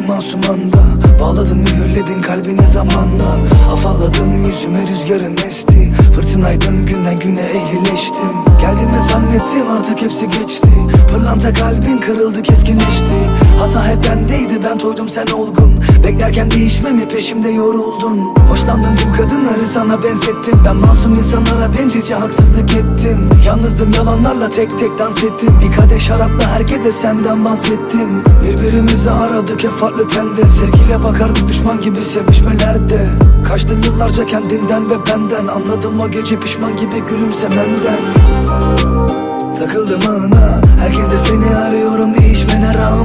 masum anda Bağladın mühürledin kalbine zamanla. Afalladım yüzüme rüzgarın esti. Fırtınaydın günden güne ehlileştim. Geldiğimi zannettim artık hepsi geçti. Pırlanta kalbin kırıldı keskinleşti. Hata hep bendeydi ben toydum sen olgun. Beklerken değişmemi peşimde yoruldun. Hoşlandım tüm kadınları? Sana benzettim. Ben masum insanlara bencilce haksızlık ettim. Yalnızdım yalanlarla tek tek dans ettim. Bir kadeh şarapla herkese senden bahsettim. Birbirimizi aradık hep farklı tende Sevgiyle bakardık düşman gibi sevişmelerde. Kaçtın yıllarca kendinden ve benden. Anladım o gece pişman gibi gülümsemenden. Takıldım ağına Herkes seni arıyorum değişmene rağmen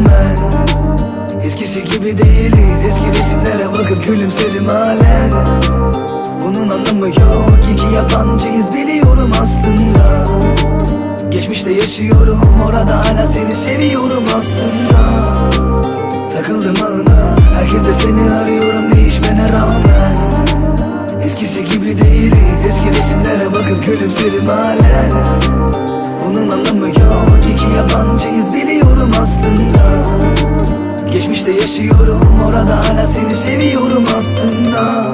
gibi değiliz. Eski resimlere bakıp gülümserim halen. Bunun anlamı yok. İki yabancıyız biliyorum aslında. Geçmişte yaşıyorum Orada hala seni seviyorum aslında. Takıldım ağına Herkes de seni arıyorum değişmene rağmen. Eskisi gibi değiliz Eski resimlere bakıp gülümserim halen. Bunun anlamı yok. İki yabancıyız biliyorum aslında Geçmişte yaşıyorum. Orada hala seni seviyorum aslında.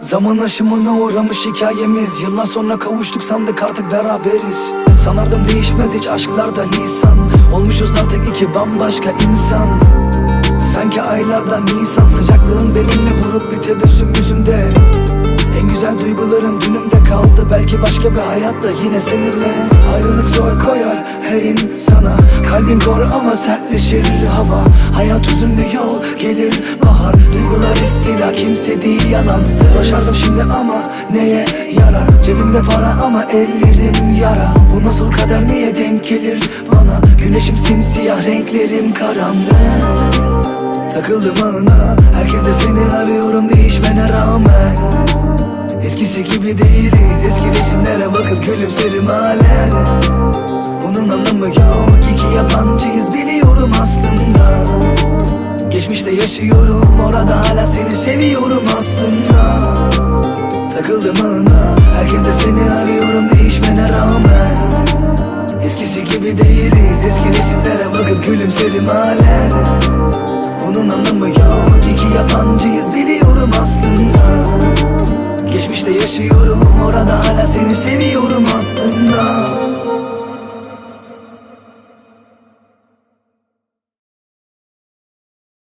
Zaman aşımına uğramış hikayemiz. Yıllar sonra kavuştuk sandık artık beraberiz. Sanardım değişmez hiç aşklarda lisan Olmuşuz artık iki bambaşka insan. Sanki aylardan Nisan. Sıcaklığın benimle vurup bir tebessüm yüzümde En güzel duygularım kaldı Belki başka bir hayatta yine seninle. Ayrılık zor koyar her insana. Kalbin kor ama sertleşir hava. Hayat uzun bir yol gelir bahar. Duygular istila kimse değil yalansız Başardım şimdi ama neye yarar? Cebimde para ama ellerim yara. Bu nasıl kader niye denk gelir bana? Güneşim simsiyah renklerim karanlık. Takıldım ağına. Herkes seni arıyorum değişmene rağmen Eskisi gibi değiliz. Eski resimlere bakıp gülümserim halen. Bunun anlamı yok. İki yabancıyız biliyorum aslında. Geçmişte yaşıyorum Orada hala seni seviyorum aslında. Takıldım ağına Herkes seni arıyorum değişmene rağmen. Eskisi gibi değiliz. Eski resimlere bakıp gülümserim halen. Bunun anlamı yok. İki yabancıyız biliyorum aslında seni